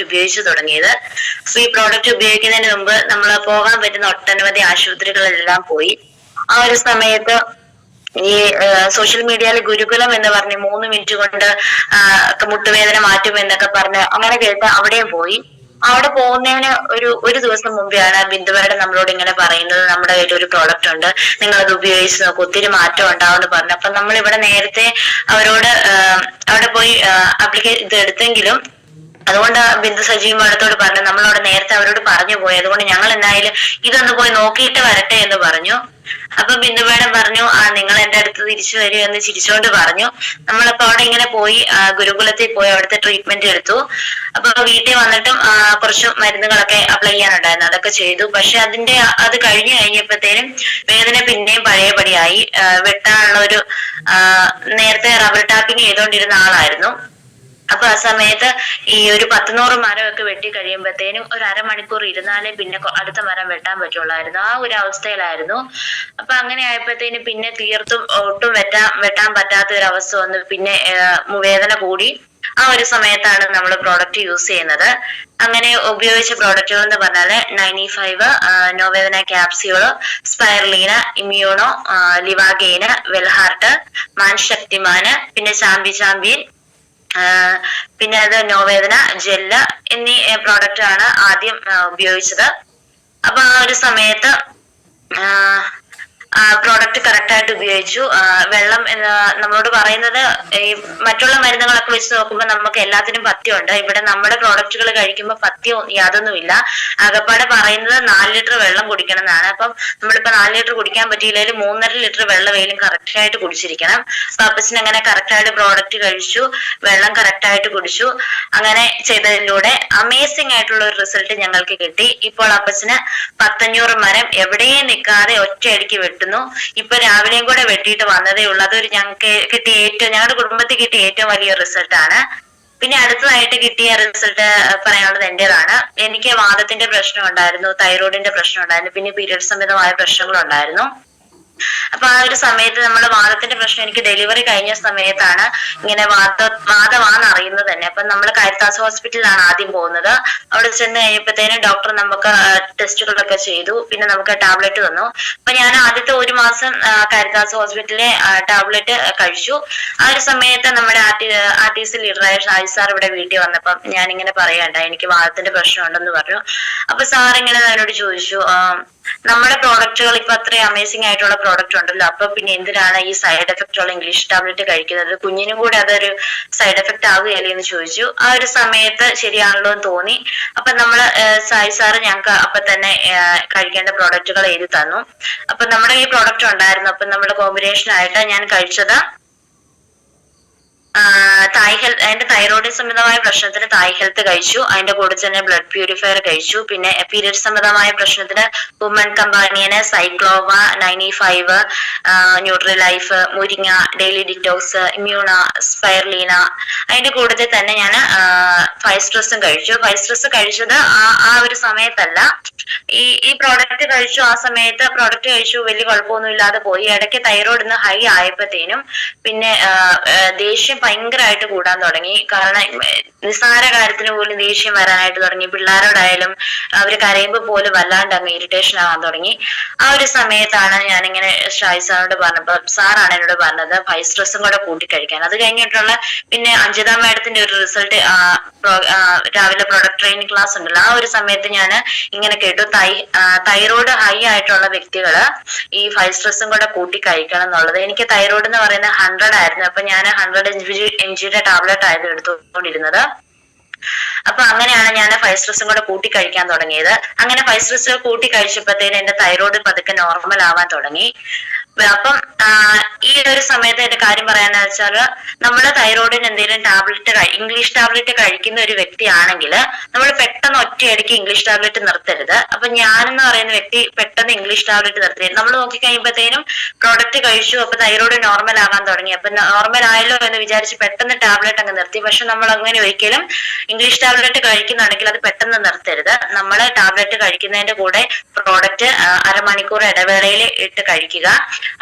Product ഉപയോഗിച്ചു തുടങ്ങിയത്. So ഈ പ്രോഡക്റ്റ് ഉപയോഗിക്കുന്നതിന് മുമ്പ് നമ്മൾ പോകാൻ പറ്റുന്ന ഒട്ടനവധി ആശുപത്രികളിലെല്ലാം പോയി. ആ ഒരു സമയത്ത് ഈ സോഷ്യൽ മീഡിയയിൽ ഗുരുകുലം എന്ന് പറഞ്ഞ് മൂന്ന് മിനിറ്റ് കൊണ്ട് മുട്ടുവേദന മാറ്റും എന്നൊക്കെ പറഞ്ഞ് അങ്ങനെ കേട്ട് അവിടെയും പോയി. അവിടെ പോകുന്നതിന് ഒരു ഒരു ദിവസം മുമ്പെയാണ് ബിന്ദുവരുടെ നമ്മളോട് ഇങ്ങനെ പറയുന്നത്. നമ്മുടെ കയ്യിൽ ഒരു പ്രോഡക്റ്റ് ഉണ്ട്. നിങ്ങൾ അത് ഉപയോഗിച്ച് നോക്കും. ഒത്തിരി മാറ്റം ഉണ്ടാവും എന്ന് പറഞ്ഞു. അപ്പൊ നമ്മൾ ഇവിടെ നേരത്തെ അവരോട് അവിടെ പോയി അപ്ലിക്കേഷൻ ഇത് എടുത്തെങ്കിലും അതുകൊണ്ട് ബിന്ദു സജീവ് മാഡത്തോട് പറഞ്ഞു നമ്മളവിടെ നേരത്തെ അവരോട് പറഞ്ഞു പോയി. അതുകൊണ്ട് ഞങ്ങൾ എന്തായാലും ഇതൊന്ന് പോയി നോക്കിയിട്ട് വരട്ടെ എന്ന് പറഞ്ഞു. അപ്പൊ ബിന്ദു മേഡം പറഞ്ഞു ആ നിങ്ങൾ എന്റെ അടുത്ത് തിരിച്ചു വരൂ എന്ന് ചിരിച്ചോണ്ട് പറഞ്ഞു. നമ്മളപ്പോ അവിടെ ഇങ്ങനെ പോയി ഗുരുകുലത്തിൽ പോയി അവിടുത്തെ ട്രീറ്റ്മെന്റ് എടുത്തു. അപ്പൊ വീട്ടിൽ വന്നിട്ടും കുറച്ച് മരുന്നുകളൊക്കെ അപ്ലൈ ചെയ്യാനുണ്ടായിരുന്നു. അതൊക്കെ ചെയ്തു. പക്ഷെ അതിന്റെ അത് കഴിഞ്ഞു കഴിഞ്ഞപ്പോഴത്തേനും വേദന പിന്നെയും പഴയപടിയായി. വെട്ടാനുള്ള ഒരു നേരത്തെ റബ്ബർ ടാപ്പിംഗ് ചെയ്തുകൊണ്ടിരുന്ന ആളായിരുന്നു. അപ്പൊ ആ സമയത്ത് ഈ ഒരു പത്തുനൂറ് മരമൊക്കെ വെട്ടി കഴിയുമ്പോഴത്തേനും ഒരു അരമണിക്കൂർ ഇരുന്നാലേ പിന്നെ അടുത്ത മരം വെട്ടാൻ പറ്റുള്ളായിരുന്നു. ആ ഒരു അവസ്ഥയിലായിരുന്നു. അപ്പൊ അങ്ങനെ ആയപ്പോഴത്തേനും പിന്നെ തീർത്തും ഒട്ടും വെട്ടാൻ വെട്ടാൻ പറ്റാത്ത ഒരു അവസ്ഥ വന്നു പിന്നെ വേദന കൂടി ആ ഒരു സമയത്താണ് നമ്മൾ പ്രോഡക്റ്റ് യൂസ് ചെയ്യുന്നത്. അങ്ങനെ ഉപയോഗിച്ച പ്രോഡക്റ്റുകൾ എന്ന് പറഞ്ഞാൽ നയന്റി ഫൈവ് നോവേദന ക്യാപ്സ്യൂൾ സ്പൈർലീന ഇമ്മ്യൂണോ ലിവാഗെയിന് വെൽഹാർട്ട് മാൻ ശക്തിമാന് പിന്നെ ചാമ്പി ചാമ്പിയൻ പിന്നെ അത് നോവേദന ജെല്ല് എന്നീ പ്രോഡക്റ്റ് ആണ് ആദ്യം ഉപയോഗിച്ചത്. അപ്പൊ ആ ഒരു സമയത്ത് പ്രോഡക്റ്റ് കറക്റ്റ് ആയിട്ട് ഉപയോഗിച്ചു. വെള്ളം നമ്മളോട് പറയുന്നത് ഈ മറ്റുള്ള മരുന്നുകളൊക്കെ വെച്ച് നോക്കുമ്പോൾ നമുക്ക് എല്ലാത്തിനും പഥ്യമുണ്ട്. ഇവിടെ നമ്മുടെ പ്രോഡക്റ്റുകൾ കഴിക്കുമ്പോൾ പഥ്യം യാതൊന്നുമില്ല. അകപ്പാടെ പറയുന്നത് നാല് ലിറ്റർ വെള്ളം കുടിക്കണം എന്നാണ് അപ്പം നമ്മളിപ്പോ നാല് ലിറ്റർ കുടിക്കാൻ പറ്റിയില്ലെങ്കിൽ മൂന്നര ലിറ്റർ വെള്ളം വെള്ളമേലും കറക്റ്റ് ആയിട്ട് കുടിച്ചിരിക്കണം. അപ്പൊ അങ്ങനെ കറക്റ്റ് ആയിട്ട് പ്രോഡക്റ്റ് കഴിച്ചു വെള്ളം കറക്റ്റ് ആയിട്ട് കുടിച്ചു അങ്ങനെ ചെയ്തതിലൂടെ അമേസിംഗ് ആയിട്ടുള്ള ഒരു റിസൾട്ട് ഞങ്ങൾക്ക് കിട്ടി. ഇപ്പോൾ അപ്പച്ചന് പത്തഞ്ഞൂറ് മരം എവിടെയും നിൽക്കാതെ ഒറ്റയടിക്ക് വെട്ടുന്നു ഇപ്പൊ രാവിലെയും കൂടെ വെട്ടിയിട്ട് വന്നതേ ഉള്ളൂ. അതൊരു ഞങ്ങൾക്ക് കിട്ടിയ ഏറ്റവും ഞങ്ങളുടെ കുടുംബത്തിൽ കിട്ടിയ ഏറ്റവും വലിയ റിസൾട്ടാണ് പിന്നെ അടുത്തതായിട്ട് കിട്ടിയ റിസൾട്ട് പറയാനുള്ളത് എന്റേതാണ്. എനിക്ക് വാദത്തിന്റെ പ്രശ്നം ഉണ്ടായിരുന്നു തൈറോയിഡിന്റെ പ്രശ്നം ഉണ്ടായിരുന്നു പിന്നെ പീരിയഡ് സംബന്ധമായ പ്രശ്നങ്ങളുണ്ടായിരുന്നു. അപ്പൊ ആ ഒരു സമയത്ത് നമ്മൾ വാദത്തിന്റെ പ്രശ്നം എനിക്ക് ഡെലിവറി കഴിഞ്ഞ സമയത്താണ് ഇങ്ങനെ വാദ വാദമാണെന്ന് അറിയുന്നത് തന്നെ. അപ്പൊ നമ്മൾ കരുത്താസ് ഹോസ്പിറ്റലിലാണ് ആദ്യം പോകുന്നത്. അവിടെ ചെന്ന് കഴിഞ്ഞപ്പോഴത്തേനും ഡോക്ടർ നമുക്ക് ടെസ്റ്റുകളൊക്കെ ചെയ്തു. പിന്നെ നമുക്ക് ടാബ്ലറ്റ് തന്നു. അപ്പൊ ഞാൻ ആദ്യത്തെ ഒരു മാസം കരുത്താസ് ഹോസ്പിറ്റലിലെ ടാബ്ലറ്റ് കഴിച്ചു. ആ ഒരു സമയത്ത് നമ്മുടെ ആർ ടി സി ലീഡറായ ഷാജി സാർ ഇവിടെ വീട്ടിൽ വന്നപ്പം ഞാൻ ഇങ്ങനെ പറയണ്ട എനിക്ക് വാദത്തിന്റെ പ്രശ്നം ഉണ്ടെന്ന് പറഞ്ഞു. അപ്പൊ സാർ ഇങ്ങനെ എന്നോട് ചോദിച്ചു നമ്മുടെ പ്രോഡക്റ്റുകൾ ഇപ്പൊ അത്രയും അമേസിംഗ് ആയിട്ടുള്ള പ്രോഡക്റ്റ് ഉണ്ടല്ലോ. അപ്പൊ പിന്നെ എന്തിനാണ് ഈ സൈഡ് എഫക്റ്റ് ഉള്ള ഇംഗ്ലീഷ് ടാബ്ലറ്റ് കഴിക്കുന്നത്? കുഞ്ഞിനും കൂടെ അതൊരു സൈഡ് എഫക്റ്റ് ആവുകയല്ലേ എന്ന് ചോദിച്ചു. ആ ഒരു സമയത്ത് ശരിയാണല്ലോ എന്ന് തോന്നി. അപ്പൊ നമ്മൾ സായി സാറ് ഞങ്ങൾക്ക് അപ്പൊ തന്നെ കഴിക്കേണ്ട പ്രോഡക്റ്റുകൾ എഴുതി തന്നു. അപ്പൊ നമ്മുടെ ഈ പ്രോഡക്റ്റ് ഉണ്ടായിരുന്നു. അപ്പൊ നമ്മുടെ കോമ്പിനേഷൻ ആയിട്ട് ഞാൻ കഴിച്ചത്. തായ് ഹെൽത്ത് അതിന്റെ തൈറോയിഡ് സംബന്ധമായ പ്രശ്നത്തിന് തായ് ഹെൽത്ത് കഴിച്ചു. അതിന്റെ കൂടെ തന്നെ ബ്ലഡ് പ്യൂരിഫയർ കഴിച്ചു. പിന്നെ പീരിയഡ് സംബന്ധമായ പ്രശ്നത്തിന് വുമൺ കമ്പാനിയന് സൈക്ലോവ നയന്റി ഫൈവ് ന്യൂട്രി ലൈഫ് മുരിങ്ങ ഡെയിലി ഡിറ്റോക്സ് ഇമ്മ്യൂണ സ്പൈർലീന അതിന്റെ കൂടെ തന്നെ ഞാൻ ഫൈവ് സ്ട്രെസ്സും കഴിച്ചു. ഫൈവ് സ്ട്രെസ് കഴിച്ചത് ആ ആ ഒരു സമയത്തല്ല. ഈ ഈ പ്രോഡക്റ്റ് കഴിച്ചു ആ സമയത്ത് പ്രോഡക്റ്റ് കഴിച്ചു വലിയ കുഴപ്പമൊന്നും ഇല്ലാതെ പോയി. ഇടയ്ക്ക് തൈറോയിഡ് ഹൈ ആയപ്പോഴത്തേനും പിന്നെ ദേഷ്യം ഭയങ്കരമായിട്ട് കൂടാൻ തുടങ്ങി. കാരണം നിസ്സാര കാര്യത്തിന് പോലും ദേഷ്യം വരാനായിട്ട് തുടങ്ങി. പിള്ളേരോടായാലും അവർ കരയുമ്പോൾ പോലും വല്ലാണ്ട് അങ്ങ് ഇറിറ്റേഷൻ ആവാൻ തുടങ്ങി. ആ ഒരു സമയത്താണ് ഞാനിങ്ങനെ ഷായി സാറിനോട് പറഞ്ഞപ്പോ സാറാണ് എന്നോട് പറഞ്ഞത് ഫൈവ് സ്ട്രെസ്സും കൂടെ കൂട്ടി കഴിക്കാൻ അത് കഴിഞ്ഞിട്ടുള്ള പിന്നെ അഞ്ജിത മാഡത്തിന്റെ ഒരു റിസൾട്ട് രാവിലെ പ്രൊഡക്ട് ട്രെയിനിങ് ക്ലാസ് ഉണ്ടല്ലോ. ആ ഒരു സമയത്ത് ഞാൻ ഇങ്ങനെ കേട്ടു തൈ തൈറോയ്ഡ് ഹൈ ആയിട്ടുള്ള വ്യക്തികൾ ഈ ഫൈവ് സ്ട്രെസ്സും കൂടെ കൂട്ടി കഴിക്കണം എന്നുള്ളത്. എനിക്ക് തൈറോയ്ഡ് എന്ന് പറയുന്നത് ഹൺഡ്രഡ് ആയിരുന്നു. അപ്പൊ ഞാൻ ഹൺഡ്രഡ് എം ജിയുടെ ടാബ്ലറ്റ് ആയിരുന്നു എടുത്തുകൊണ്ടിരുന്നത്. അപ്പൊ അങ്ങനെയാണ് ഞാൻ ഫൈവ് സ്ട്രെസ്സും കൂടെ കൂട്ടി കഴിക്കാൻ തുടങ്ങിയത്. അങ്ങനെ ഫൈവ് സ്ട്രെസ് കൂട്ടി കഴിച്ചപ്പോഴത്തേന് എന്റെ തൈറോയ്ഡ് പതുക്കെ നോർമൽ ആവാൻ തുടങ്ങി. അപ്പം ഈ ഒരു സമയത്ത് എന്റെ കാര്യം പറയാന്ന് വെച്ചാൽ നമ്മൾ തൈറോയിഡിന് എന്തെങ്കിലും ടാബ്ലറ്റ് ഇംഗ്ലീഷ് ടാബ്ലറ്റ് കഴിക്കുന്ന ഒരു വ്യക്തിയാണെങ്കിൽ നമ്മൾ പെട്ടെന്ന് ഒറ്റയടിക്ക് ഇംഗ്ലീഷ് ടാബ്ലറ്റ് നിർത്തരുത്. അപ്പൊ ഞാനെന്ന് പറയുന്ന വ്യക്തി പെട്ടെന്ന് ഇംഗ്ലീഷ് ടാബ്ലറ്റ് നിർത്തരുത് നമ്മൾ നോക്കി കഴിയുമ്പോഴത്തേനും പ്രോഡക്റ്റ് കഴിച്ചു അപ്പൊ തൈറോയ്ഡ് നോർമൽ ആവാൻ തുടങ്ങി. അപ്പൊ നോർമൽ ആയല്ലോ എന്ന് വിചാരിച്ച് പെട്ടെന്ന് ടാബ്ലറ്റ് അങ്ങ് നിർത്തി. പക്ഷെ നമ്മൾ അങ്ങനെ ഒരിക്കലും ഇംഗ്ലീഷ് ടാബ്ലറ്റ് കഴിക്കുന്നുണ്ടെങ്കിൽ അത് പെട്ടെന്ന് നിർത്തരുത്. നമ്മൾ ടാബ്ലറ്റ് കഴിക്കുന്നതിന്റെ കൂടെ പ്രോഡക്റ്റ് അരമണിക്കൂർ ഇടവേളയിൽ ഇട്ട് കഴിക്കുക.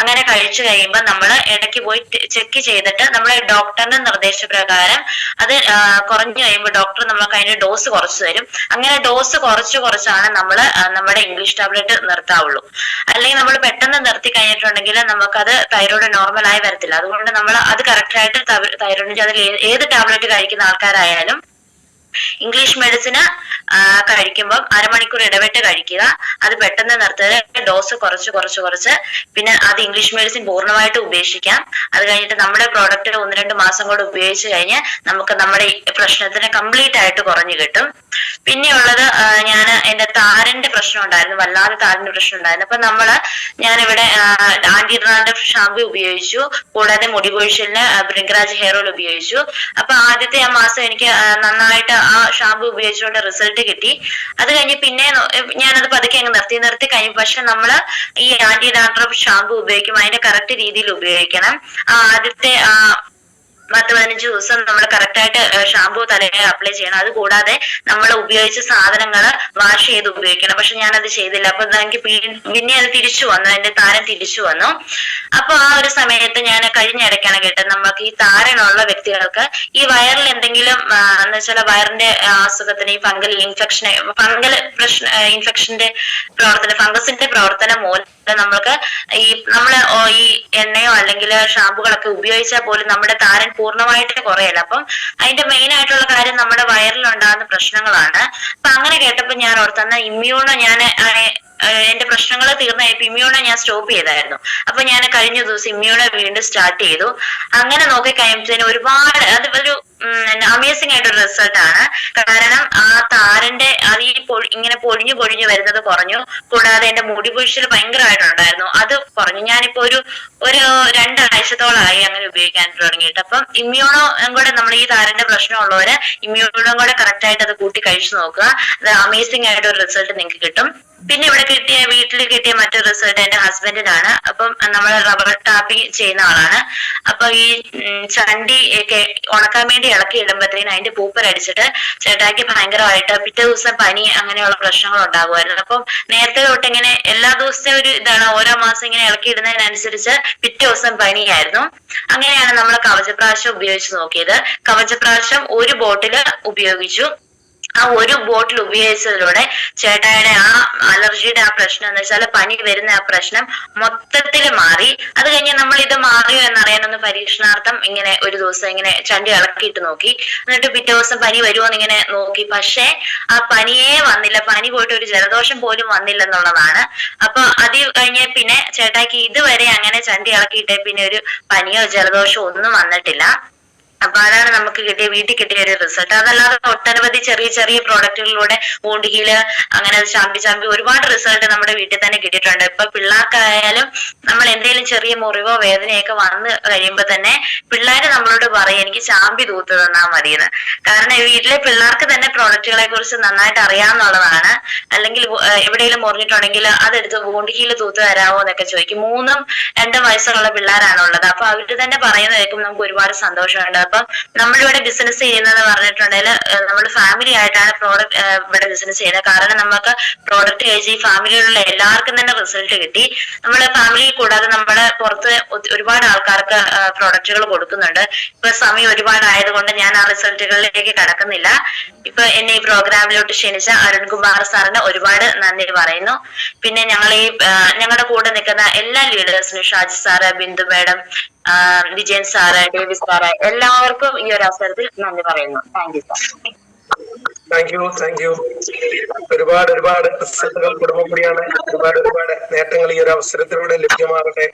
അങ്ങനെ കഴിച്ചു കഴിയുമ്പോൾ നമ്മൾ ഇടയ്ക്ക് പോയി ചെക്ക് ചെയ്തിട്ട് നമ്മൾ ഡോക്ടറിന്റെ നിർദ്ദേശപ്രകാരം അത് കുറഞ്ഞു കഴിയുമ്പോൾ ഡോക്ടർ നമുക്ക് അതിന്റെ ഡോസ് കുറച്ചു തരും. അങ്ങനെ ഡോസ് കുറച്ച് കുറച്ചാണ് നമ്മൾ നമ്മുടെ ഇംഗ്ലീഷ് ടാബ്ലറ്റ് നിർത്താവുള്ളൂ. അല്ലെങ്കിൽ നമ്മൾ പെട്ടെന്ന് നിർത്തി കഴിഞ്ഞിട്ടുണ്ടെങ്കിൽ നമുക്കത് തൈറോയ്ഡ് നോർമൽ ആയി വരത്തില്ല. അതുകൊണ്ട് നമ്മൾ അത് കറക്റ്റ് ആയിട്ട് തൈറോയിഡിന്റെ അതിൽ ഏത് ടാബ്ലറ്റ് കഴിക്കുന്ന ആൾക്കാരായാലും ഇംഗ്ലീഷ് മെഡിസിന് കഴിക്കുമ്പോൾ അരമണിക്കൂർ ഇടവിട്ട് കഴിക്കുക. അത് പെട്ടെന്ന് നിർത്തുക. ഡോസ് കുറച്ച് കുറച്ച് കുറച്ച്. പിന്നെ അത് ഇംഗ്ലീഷ് മെഡിസിൻ പൂർണമായിട്ട് ഉപേക്ഷിക്കാം. അത് കഴിഞ്ഞിട്ട് നമ്മുടെ പ്രോഡക്റ്റ് ഒന്ന് രണ്ട് മാസം കൂടെ ഉപയോഗിച്ച് കഴിഞ്ഞ് നമുക്ക് നമ്മുടെ പ്രശ്നത്തിന് കംപ്ലീറ്റ് ആയിട്ട് കുറഞ്ഞു കിട്ടും. പിന്നെയുള്ളത് ഞാൻ എന്റെ താരന്റെ പ്രശ്നം ഉണ്ടായിരുന്നു. വല്ലാതെ താരന്റെ പ്രശ്നം ഉണ്ടായിരുന്നു. അപ്പൊ നമ്മൾ ഞാനിവിടെ ആന്റി ഷാംപു ഉപയോഗിച്ചു. കൂടാതെ മുടി പൊഴിച്ചിലിന് ബ്രിങ്കരാജ് ഹെയർ ഓയിൽ ഉപയോഗിച്ചു. അപ്പൊ ആദ്യത്തെ ആ മാസം എനിക്ക് നന്നായിട്ട് ആ ഷാമ്പു ഉപയോഗിച്ചുകൊണ്ട് റിസൾട്ട് കിട്ടി. അത് കഴിഞ്ഞ് പിന്നെ ഞാനത് പതുക്കെ അങ്ങ് നിർത്തി നിർത്തി കഴിഞ്ഞു പക്ഷെ നമ്മൾ ഈ ആന്റി ഡാൻഡ്രഫ് ഷാമ്പു ഉപയോഗിക്കുമ്പോൾ അതിന്റെ കറക്റ്റ് രീതിയിൽ ഉപയോഗിക്കണം. ആ ആദ്യത്തെ പത്ത് പതിനഞ്ച് ദിവസം നമ്മൾ കറക്റ്റ് ആയിട്ട് ഷാമ്പു തലയിൽ അപ്ലൈ ചെയ്യണം. അത് കൂടാതെ നമ്മൾ ഉപയോഗിച്ച സാധനങ്ങൾ വാഷ് ചെയ്ത് ഉപയോഗിക്കണം. പക്ഷെ ഞാൻ അത് ചെയ്തില്ല. അപ്പൊ എനിക്ക് പിന്നെ അത് തിരിച്ചു വന്നു. എന്റെ താരൻ തിരിച്ചു വന്നു. അപ്പൊ ആ ഒരു സമയത്ത് ഞാൻ കഴിഞ്ഞ ഇടയ്ക്കാണ് കേട്ടത് നമുക്ക് ഈ താരനുള്ള വ്യക്തികൾക്ക് ഈ വയറിൽ എന്തെങ്കിലും എന്ന് വെച്ചാൽ വയറിന്റെ അസുഖത്തിന് ഈ ഫംഗൽ ഇൻഫെക്ഷൻ ഫംഗൽ പ്രശ്ന ഇൻഫെക്ഷന്റെ പ്രവർത്തനം ഫംഗസിന്റെ പ്രവർത്തനം മൂലം നമ്മൾക്ക് ഈ നമ്മൾ ഈ എണ്ണയോ അല്ലെങ്കിൽ ഷാമ്പുകളൊക്കെ ഉപയോഗിച്ചാൽ പോലും നമ്മുടെ താരൻ പൂർണമായിട്ട് കുറയല്ല. അപ്പം അതിന്റെ മെയിൻ ആയിട്ടുള്ള കാര്യം നമ്മുടെ വയറിൽ ഉണ്ടാകുന്ന പ്രശ്നങ്ങളാണ്. അപ്പൊ അങ്ങനെ കേട്ടപ്പോൾ ഞാൻ ഓർത്തെന്ന ഇമ്മ്യൂണോ? ഞാൻ എന്റെ പ്രശ്നങ്ങൾ തീർന്നപ്പോ ഇമ്മ്യൂണോ ഞാൻ സ്റ്റോപ്പ് ചെയ്തായിരുന്നു. അപ്പൊ ഞാൻ കഴിഞ്ഞ ദിവസം ഇമ്മ്യൂണോ വീണ്ടും സ്റ്റാർട്ട് ചെയ്തു. അങ്ങനെ നോക്കി കഴിയുമ്പോഴത്തേന് ഒരുപാട് അത് ഒരു അമേസിംഗ് ആയിട്ടൊരു റിസൾട്ട് ആണ്. കാരണം ആ താരന്റെ അത് ഈ ഇങ്ങനെ പൊഴിഞ്ഞു പൊഴിഞ്ഞു വരുന്നത് കുറഞ്ഞു. കൂടാതെ എന്റെ മുടി പൊഴിച്ചിൽ ഭയങ്കരമായിട്ടുണ്ടായിരുന്നു. അത് കുറഞ്ഞു. ഞാനിപ്പോ ഒരു ഒരു രണ്ടാഴ്ചത്തോളമായി അങ്ങനെ ഉപയോഗിക്കാൻ തുടങ്ങിയിട്ട്. അപ്പം ഇമ്മ്യൂണോ കൂടെ നമ്മൾ ഈ താരന്റെ പ്രശ്നമുള്ളവര് ഇമ്മ്യൂണോ കൂടെ കറക്റ്റ് ആയിട്ട് അത് കൂട്ടി കഴിച്ചു നോക്കുക. അത് അമേസിംഗ് ആയിട്ട് ഒരു റിസൾട്ട് നിങ്ങൾക്ക് കിട്ടും. പിന്നെ ഇവിടെ കിട്ടിയ വീട്ടിൽ കിട്ടിയ മറ്റൊരു റിസൾട്ട് എന്റെ ഹസ്ബൻഡിനാണ് അപ്പം നമ്മൾ റബ്ബർ ടാപ്പിംഗ് ചെയ്യുന്ന ആളാണ്. അപ്പൊ ഈ ചണ്ടി ഒക്കെ ഉണക്കാൻ വേണ്ടി ഇളക്കി ഇടുമ്പോഴത്തേനും അതിന്റെ പൂപ്പൽ അടിച്ചിട്ട് ചേട്ടായിക്ക് ഭയങ്കരമായിട്ട് പിറ്റേ ദിവസം പനി അങ്ങനെയുള്ള പ്രശ്നങ്ങൾ ഉണ്ടാകുമായിരുന്നു. അപ്പം നേരത്തെ തൊട്ട് ഇങ്ങനെ എല്ലാ ദിവസത്തെ ഒരു ഇതാണ് ഓരോ മാസം ഇങ്ങനെ ഇളക്കി ഇടുന്നതിനനുസരിച്ച് പിറ്റേ ദിവസം പനിയായിരുന്നു. അങ്ങനെയാണ് നമ്മൾ കവചപ്രാശം ഉപയോഗിച്ച് നോക്കിയത്. കവചപ്രാശം ഒരു ബോട്ടിൽ ഉപയോഗിച്ചു. ആ ഒരു ബോട്ടിൽ ഉപയോഗിച്ചതിലൂടെ ചേട്ടായുടെ ആ അലർജിയുടെ ആ പ്രശ്നം എന്ന് വെച്ചാൽ പനി വരുന്ന ആ പ്രശ്നം മൊത്തത്തിൽ മാറി. അത് കഴിഞ്ഞ് നമ്മൾ ഇത് മാറിയോ എന്നറിയാനൊന്ന് പരീക്ഷണാർത്ഥം ഇങ്ങനെ ഒരു ദിവസം ഇങ്ങനെ ചണ്ടി ഇളക്കിയിട്ട് നോക്കി. എന്നിട്ട് പിറ്റേ ദിവസം പനി വരുമോ എന്നിങ്ങനെ നോക്കി. പക്ഷേ ആ പനിയേ വന്നില്ല. പനി പോയിട്ട് ഒരു ജലദോഷം പോലും വന്നില്ല എന്നുള്ളതാണ്. അപ്പൊ അത് കഴിഞ്ഞ് പിന്നെ ചേട്ടായിക്ക് ഇതുവരെ അങ്ങനെ ചണ്ടി ഇളക്കിയിട്ടേ പിന്നെ ഒരു പനിയോ ജലദോഷമോ ഒന്നും വന്നിട്ടില്ല. അപ്പൊ അതാണ് നമുക്ക് കിട്ടിയ വീട്ടിൽ കിട്ടിയ ഒരു റിസൾട്ട് അതല്ലാതെ ഒട്ടനവധി ചെറിയ ചെറിയ പ്രോഡക്റ്റുകളിലൂടെ വൂണ്ട് ഹീൽ അങ്ങനെ ചാമ്പി ചാമ്പി ഒരുപാട് റിസൾട്ട് നമ്മുടെ വീട്ടിൽ തന്നെ കിട്ടിയിട്ടുണ്ട്. ഇപ്പൊ പിള്ളേർക്കായാലും നമ്മൾ എന്തെങ്കിലും ചെറിയ മുറിവോ വേദനയൊക്കെ വന്ന് കഴിയുമ്പോ തന്നെ പിള്ളേര് നമ്മളോട് പറയും എനിക്ക് ചാമ്പി തൂത്ത് തന്നാ മതിയെന്ന്. കാരണം വീട്ടിലെ പിള്ളേർക്ക് തന്നെ പ്രോഡക്റ്റുകളെ കുറിച്ച് നന്നായിട്ട് അറിയാന്നുള്ളതാണ് അല്ലെങ്കിൽ എവിടെയെങ്കിലും മുറിഞ്ഞിട്ടുണ്ടെങ്കിൽ അതെടുത്ത് വൂണ്ട് ഹീൽ തൂത്ത് തരാമോ എന്നൊക്കെ ചോദിക്കും. മൂന്നും രണ്ടും വയസ്സുള്ള പിള്ളേരാണുള്ളത് അപ്പൊ അവർ തന്നെ പറയുന്നത് നമുക്ക് ഒരുപാട് സന്തോഷമുണ്ട്. അപ്പം നമ്മളിവിടെ ബിസിനസ് ചെയ്യുന്നത് പറഞ്ഞിട്ടുണ്ടെങ്കിൽ നമ്മൾ ഫാമിലി ആയിട്ടാണ് പ്രോഡക്റ്റ് ഇവിടെ ബിസിനസ് ചെയ്യുന്നത്. കാരണം നമുക്ക് പ്രോഡക്റ്റ് കഴിച്ച് ഈ ഫാമിലിയിലുള്ള എല്ലാവർക്കും തന്നെ റിസൾട്ട് കിട്ടി. നമ്മൾ ഫാമിലി കൂടാതെ നമ്മൾ പുറത്ത് ഒരുപാട് ആൾക്കാർക്ക് പ്രോഡക്റ്റുകൾ കൊടുക്കുന്നുണ്ട്. ഇപ്പൊ സമയം ഒരുപാട് ആയതുകൊണ്ട് ഞാൻ ആ റിസൾട്ടുകളിലേക്ക് കടക്കുന്നില്ല. ഇപ്പൊ എന്നെ ഈ പ്രോഗ്രാമിലോട്ട് ക്ഷണിച്ച അരുൺകുമാർ സാറിന് ഒരുപാട് നന്ദി പറയുന്നു. പിന്നെ ഞങ്ങൾ ഈ ഞങ്ങളുടെ കൂടെ നിൽക്കുന്ന എല്ലാ ലീഡേഴ്സിനും Shaji sir Bindu madam Vijayan sir Davis sir എല്ലാവർക്കും ഈ ഒരു അവസരത്തിൽ നന്ദി പറയുന്നു. Thank you sir thank you thank you ഒരുപാട് ഒരുപാട് റിസൾട്ടുകൾ കുടുംബം കൂടിയാണ്. ഒരുപാട് ഒരുപാട് നേട്ടങ്ങൾ ഈ ഒരു അവസരത്തിലൂടെ ലഭ്യമാകട്ടെ.